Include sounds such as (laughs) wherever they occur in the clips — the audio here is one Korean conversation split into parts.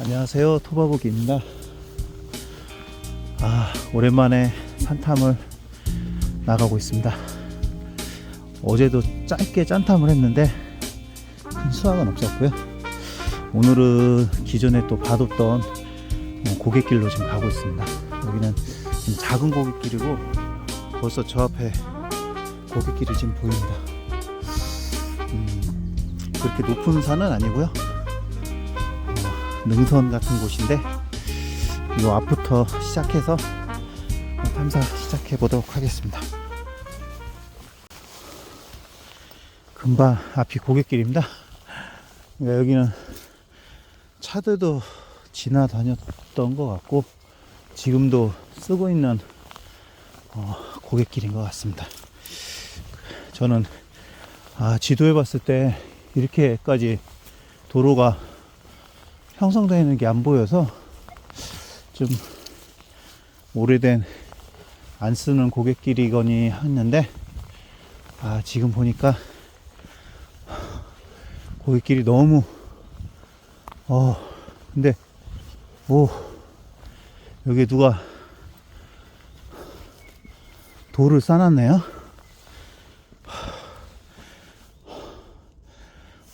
안녕하세요. 토바보기입니다. 아 오랜만에 산탐을 나가고 있습니다. 어제도 짧게 짠탐을 했는데 큰 수확은 없었고요. 오늘은 기존에 또 봐뒀던 어, 고갯길로 지금 가고 있습니다. 여기는 좀 작은 고갯길이고 벌써 저 앞에 고갯길이 지금 보입니다. 음, 그렇게 높은 산은 아니고요 능선 같은 곳인데 이 앞부터 시작해서 탐사 시작해 보도록 하겠습니다. 금방 앞이 고갯길입니다. 그러니까 여기는 차들도 지나다녔던 것 같고 지금도 쓰고 있는 어, 고갯길인 것 같습니다. 저는 아, 지도에 봤을 때 이렇게까지 도로가 형성되어 있는 게 안 보여서 좀 오래된 안 쓰는 고갯길이거니 했는데 아 지금 보니까 고갯길이 너무 어 근데 오 여기 누가 돌을 싸놨네요?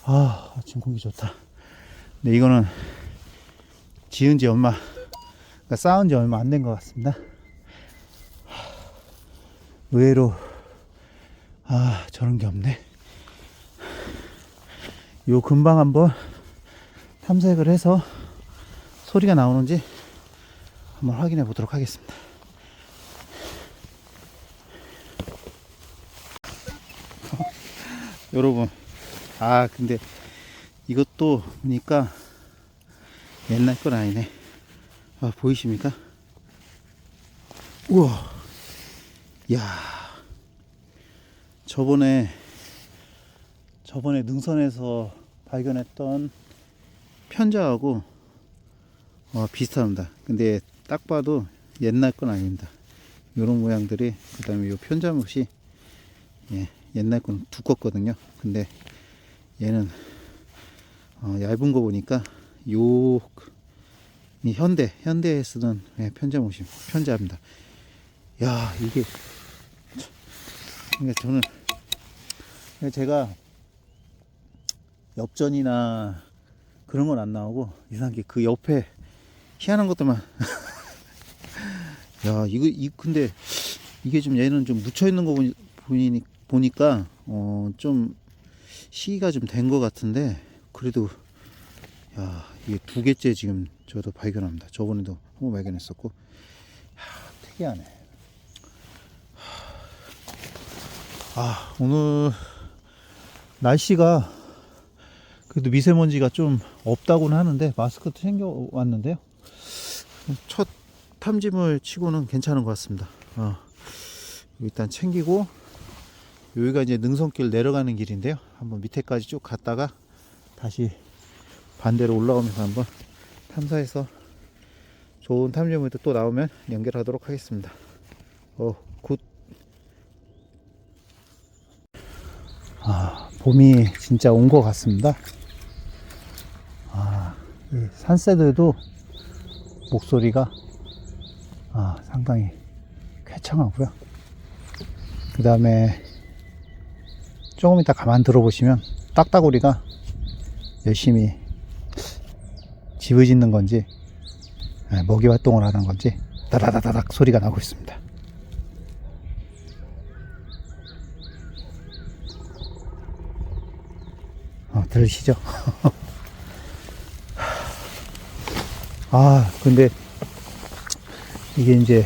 아 아침 공기 좋다 근데 이거는 지은 지 얼마, 그러니까 쌓은 지 얼마 안 된 것 같습니다. 의외로, 아, 저런 게 없네. 요 근방 한번 탐색을 해서 소리가 나오는지 한번 확인해 보도록 하겠습니다. (laughs) 여러분, 아, 근데 이것도 보니까 옛날 건 아니네. 아, 보이십니까? 우와. 야 저번에, 저번에 능선에서 발견했던 편자하고 어, 비슷합니다. 근데 딱 봐도 옛날 건 아닙니다. 요런 모양들이, 그 다음에 요 편자못이 예, 옛날 건 두껍거든요. 근데 얘는 어, 얇은 거 보니까 요이 현대 현대에 쓰던 예, 편자못이 편자입니다. 야 이게 그러니까 저는 그러니까 제가 엽전이나 그런 건 안 나오고 이상하게 그 옆에 희한한 것들만 (laughs) 야 이거 이 근데 이게 좀 얘는 좀 묻혀 있는 거 보니, 보니 보니까 어 좀 시기가 좀 된 것 같은데 그래도 야 이게 두 개째 지금 저도 발견합니다. 저번에도 한번 발견했었고 야 특이하네. 아 오늘 날씨가 그래도 미세먼지가 좀 없다고는 하는데 마스크도 챙겨 왔는데요. 첫 탐짐을 치고는 괜찮은 것 같습니다. 어, 일단 챙기고 여기가 이제 능선길 내려가는 길인데요. 한번 밑에까지 쭉 갔다가 다시 반대로 올라오면서 한번 탐사해서 좋은 탐지물도 또 나오면 연결하도록 하겠습니다. 어, 굿. 아, 봄이 진짜 온 것 같습니다. 아, 이 산새들도 목소리가 아, 상당히 쾌청하고요. 그 다음에 조금 이따 가만 들어보시면 딱따구리가 열심히 집을 짓는 건지 예, 먹이 활동을 하는 건지 다다다다닥 소리가 나고 있습니다. 어, 들으시죠? (laughs) 아, 근데 이게 이제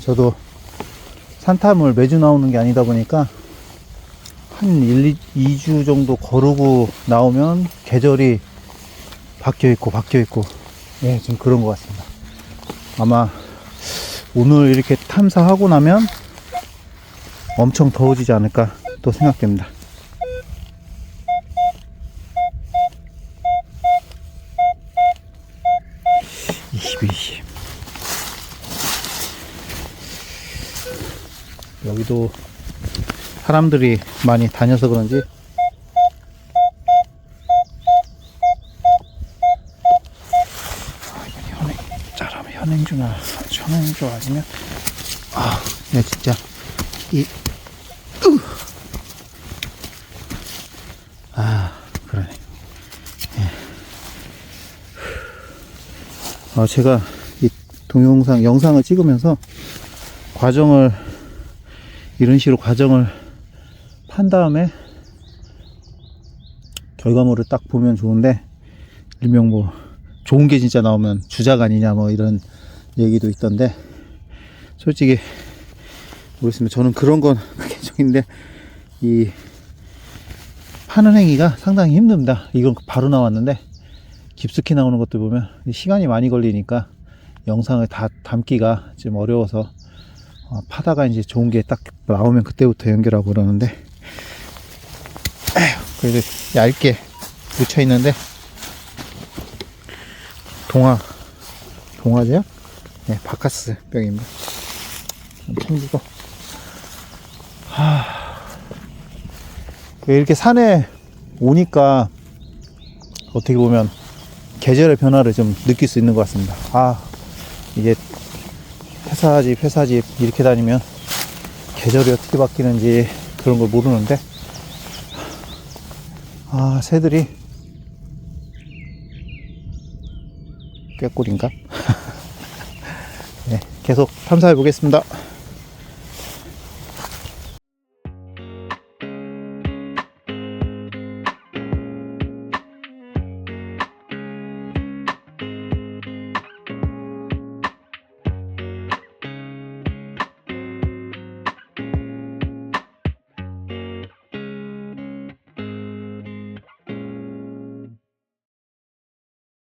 저도 산탐을 매주 나오는 게 아니다 보니까 한 1, 2, 주 정도 거르고 나오면 계절이 바뀌어 있고 바뀌어 있고 예, 좀 그런 것 같습니다. 아마 오늘 이렇게 탐사하고 나면 엄청 더워지지 않을까 또 생각됩니다. 이십, 이십. 여기도 사람들이 많이 다녀서 그런지 천행주나 천행주 아니면 아, 내 진짜 이 으. 아, 그러네. 예. 어, 제가 이 동영상 영상을 찍으면서 과정을 이런 식으로 과정을 판 다음에 결과물을 딱 보면 좋은데 일명 뭐 좋은 게 진짜 나오면 주작 아니냐 뭐 이런 얘기도 있던데 솔직히 모르겠습니다. 저는 그런 건 (laughs) 개정인데 이 파는 행위가 상당히 힘듭니다. 이건 바로 나왔는데 깊숙이 나오는 것들 보면 시간이 많이 걸리니까 영상을 다 담기가 좀 어려워서 어, 파다가 이제 좋은 게 딱 나오면 그때부터 연결하고 그러는데 에휴, 그래도 얇게 묻혀 있는데 동화 동화제요? 네, 바카스 병입니다. 좀 챙기고 하... 이렇게 산에 오니까 어떻게 보면 계절의 변화를 좀 느낄 수 있는 것 같습니다. 아 이게 회사집 회사집 이렇게 다니면 계절이 어떻게 바뀌는지 그런 걸 모르는데 아 새들이 꾀꼬리인가? (laughs) 네, 계속 탐사해 보겠습니다.